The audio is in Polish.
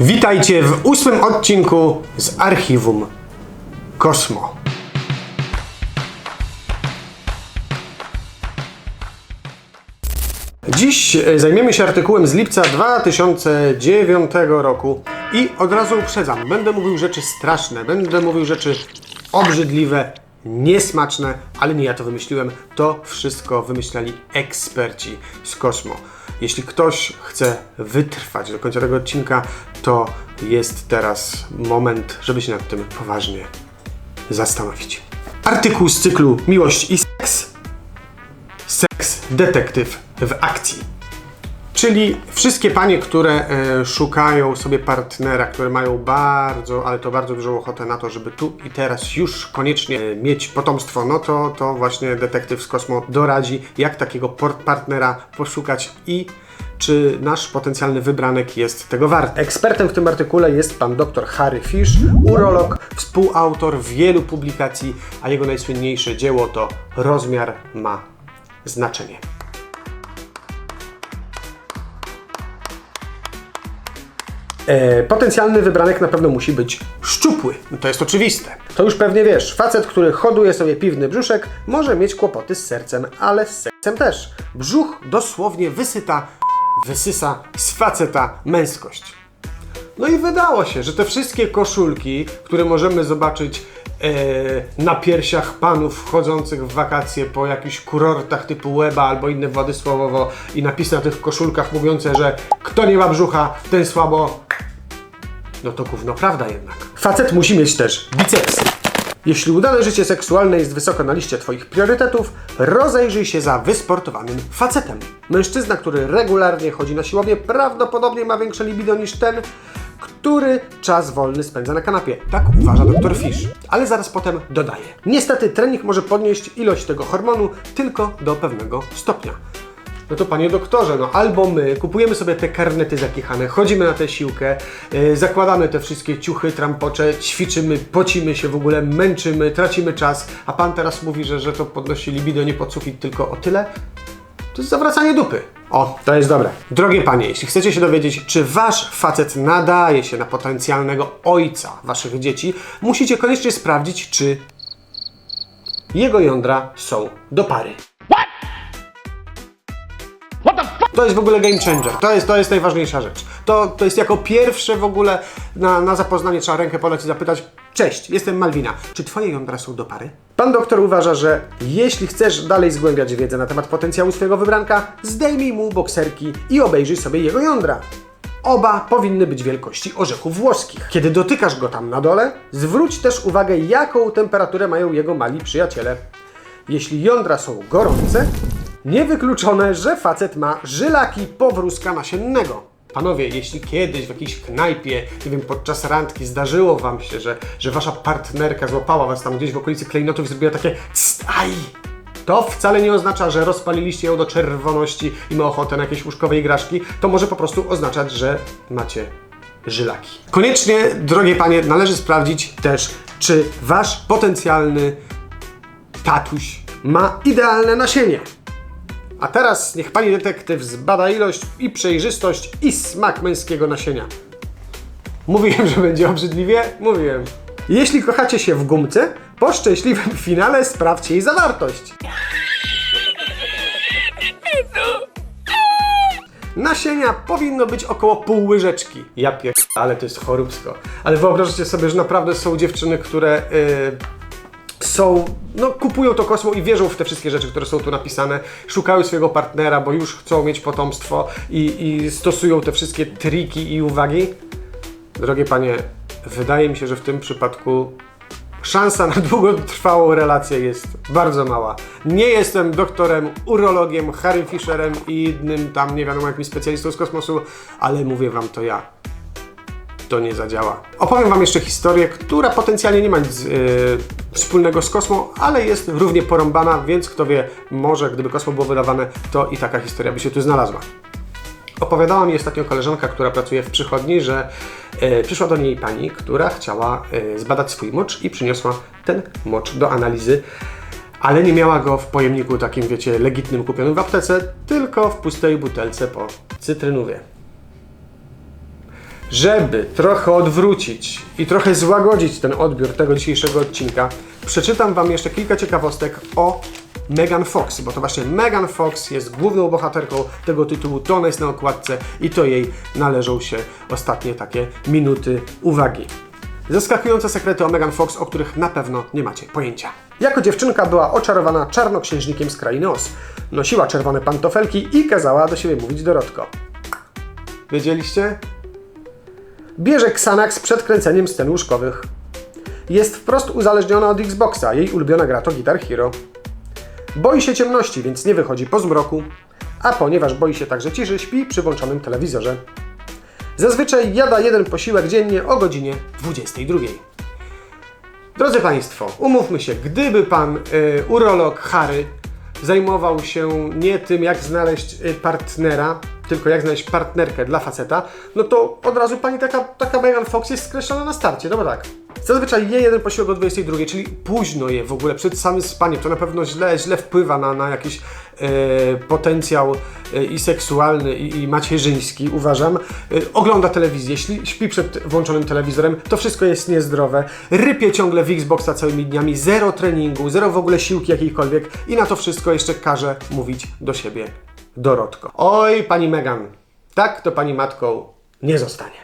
Witajcie w ósmym odcinku z archiwum Kosmo. Dziś e, zajmiemy się artykułem z lipca 2009 roku i od razu uprzedzam, będę mówił rzeczy straszne, będę mówił rzeczy obrzydliwe, niesmaczne, ale nie ja to wymyśliłem, to wszystko wymyślali eksperci z Kosmo. Jeśli ktoś chce wytrwać do końca tego odcinka, to jest teraz moment, żeby się nad tym poważnie zastanowić. Artykuł z cyklu Miłość i seks Seks detektyw w akcji. Czyli wszystkie panie, które e, szukają sobie partnera, które mają bardzo, ale to bardzo dużą ochotę na to, żeby tu i teraz już koniecznie e, mieć potomstwo, no to, to właśnie detektyw z Kosmo doradzi, jak takiego partnera poszukać i czy nasz potencjalny wybranek jest tego wart. Ekspertem w tym artykule jest pan dr Harry Fish, urolog, współautor wielu publikacji, a jego najsłynniejsze dzieło to Rozmiar ma znaczenie. E, potencjalny wybranek na pewno musi być szczupły. No To jest oczywiste. To już pewnie wiesz. Facet, który hoduje sobie piwny brzuszek, może mieć kłopoty z sercem, ale z sercem też. Brzuch dosłownie wysyta, wysysa z faceta męskość. No i wydało się, że te wszystkie koszulki, które możemy zobaczyć e, na piersiach panów wchodzących w wakacje po jakichś kurortach typu Łeba albo inne Władysławowo i napisy na tych koszulkach mówiące, że kto nie ma brzucha, ten słabo. No to gówno prawda jednak. Facet musi mieć też bicepsy. Jeśli udane życie seksualne jest wysoko na liście Twoich priorytetów, rozejrzyj się za wysportowanym facetem. Mężczyzna, który regularnie chodzi na siłownię, prawdopodobnie ma większe libido niż ten, który czas wolny spędza na kanapie. Tak uważa dr Fish. Ale zaraz potem dodaje. Niestety trening może podnieść ilość tego hormonu tylko do pewnego stopnia. No to panie doktorze, no albo my kupujemy sobie te karnety zakichane, chodzimy na tę siłkę, yy, zakładamy te wszystkie ciuchy, trampocze, ćwiczymy, pocimy się w ogóle, męczymy, tracimy czas, a pan teraz mówi, że, że to podnosi libido nie pod sufit, tylko o tyle? To jest zawracanie dupy. O, to jest dobre. Drogie panie, jeśli chcecie się dowiedzieć, czy wasz facet nadaje się na potencjalnego ojca waszych dzieci, musicie koniecznie sprawdzić, czy jego jądra są do pary. To jest w ogóle game changer. To jest, to jest najważniejsza rzecz. To, to jest jako pierwsze w ogóle na, na zapoznanie trzeba rękę podać i zapytać Cześć, jestem Malwina. Czy twoje jądra są do pary? Pan doktor uważa, że jeśli chcesz dalej zgłębiać wiedzę na temat potencjału swojego wybranka, zdejmij mu bokserki i obejrzyj sobie jego jądra. Oba powinny być wielkości orzechów włoskich. Kiedy dotykasz go tam na dole, zwróć też uwagę, jaką temperaturę mają jego mali przyjaciele. Jeśli jądra są gorące, niewykluczone, że facet ma żylaki powrózka nasiennego. Panowie, jeśli kiedyś w jakiejś knajpie, nie wiem, podczas randki zdarzyło wam się, że, że wasza partnerka złapała was tam gdzieś w okolicy klejnotów i zrobiła takie "Cst, aj, to wcale nie oznacza, że rozpaliliście ją do czerwoności i ma ochotę na jakieś łóżkowe igraszki. To może po prostu oznaczać, że macie żylaki. Koniecznie, drogie panie, należy sprawdzić też, czy wasz potencjalny tatuś ma idealne nasienie. A teraz niech pani detektyw zbada ilość i przejrzystość i smak męskiego nasienia. Mówiłem, że będzie obrzydliwie? Mówiłem. Jeśli kochacie się w gumce, po szczęśliwym finale sprawdźcie jej zawartość. Nasienia powinno być około pół łyżeczki. Ja pier... ale to jest choróbsko. Ale wyobraźcie sobie, że naprawdę są dziewczyny, które yy, są, no kupują to kosmo i wierzą w te wszystkie rzeczy, które są tu napisane. Szukają swojego partnera, bo już chcą mieć potomstwo i, i stosują te wszystkie triki i uwagi. Drogie panie, wydaje mi się, że w tym przypadku szansa na długotrwałą relację jest bardzo mała. Nie jestem doktorem, urologiem, Harry Fisherem i innym tam nie wiadomo jakim specjalistą z kosmosu, ale mówię wam to ja. To nie zadziała. Opowiem wam jeszcze historię, która potencjalnie nie ma nic yy, wspólnego z kosmo, ale jest równie porąbana, więc kto wie, może gdyby kosmo było wydawane, to i taka historia by się tu znalazła. Opowiadała mi ostatnio koleżanka, która pracuje w przychodni, że e, przyszła do niej pani, która chciała e, zbadać swój mocz i przyniosła ten mocz do analizy, ale nie miała go w pojemniku takim, wiecie, legitnym kupionym w aptece, tylko w pustej butelce po cytrynówie. Żeby trochę odwrócić i trochę złagodzić ten odbiór tego dzisiejszego odcinka, przeczytam Wam jeszcze kilka ciekawostek o Megan Fox, bo to właśnie Megan Fox jest główną bohaterką tego tytułu, to ona jest na okładce i to jej należą się ostatnie takie minuty uwagi. Zaskakujące sekrety o Megan Fox, o których na pewno nie macie pojęcia. Jako dziewczynka była oczarowana czarnoksiężnikiem z krainy Oz. Nosiła czerwone pantofelki i kazała do siebie mówić Dorotko. Wiedzieliście? Bierze Xanax przed kręceniem scen łóżkowych. Jest wprost uzależniona od Xboxa, jej ulubiona gra to Guitar Hero. Boi się ciemności, więc nie wychodzi po zmroku, a ponieważ boi się także ciszy, śpi przy włączonym telewizorze. Zazwyczaj jada jeden posiłek dziennie o godzinie 22. Drodzy Państwo, umówmy się, gdyby Pan y, urolog Harry zajmował się nie tym, jak znaleźć y, partnera, tylko jak znaleźć partnerkę dla faceta, no to od razu Pani taka, taka Megan Fox jest skreślona na starcie, bo tak. Zazwyczaj je jeden posiłek o 22, czyli późno je w ogóle, przed samym spaniem. To na pewno źle, źle wpływa na, na jakiś e, potencjał e, i seksualny, i, i macierzyński, uważam. E, ogląda telewizję, śli, śpi przed włączonym telewizorem, to wszystko jest niezdrowe. Rypie ciągle w Xboxa całymi dniami, zero treningu, zero w ogóle siłki jakiejkolwiek i na to wszystko jeszcze każe mówić do siebie Dorotko. Oj, pani Megan, tak to pani matką nie zostanie.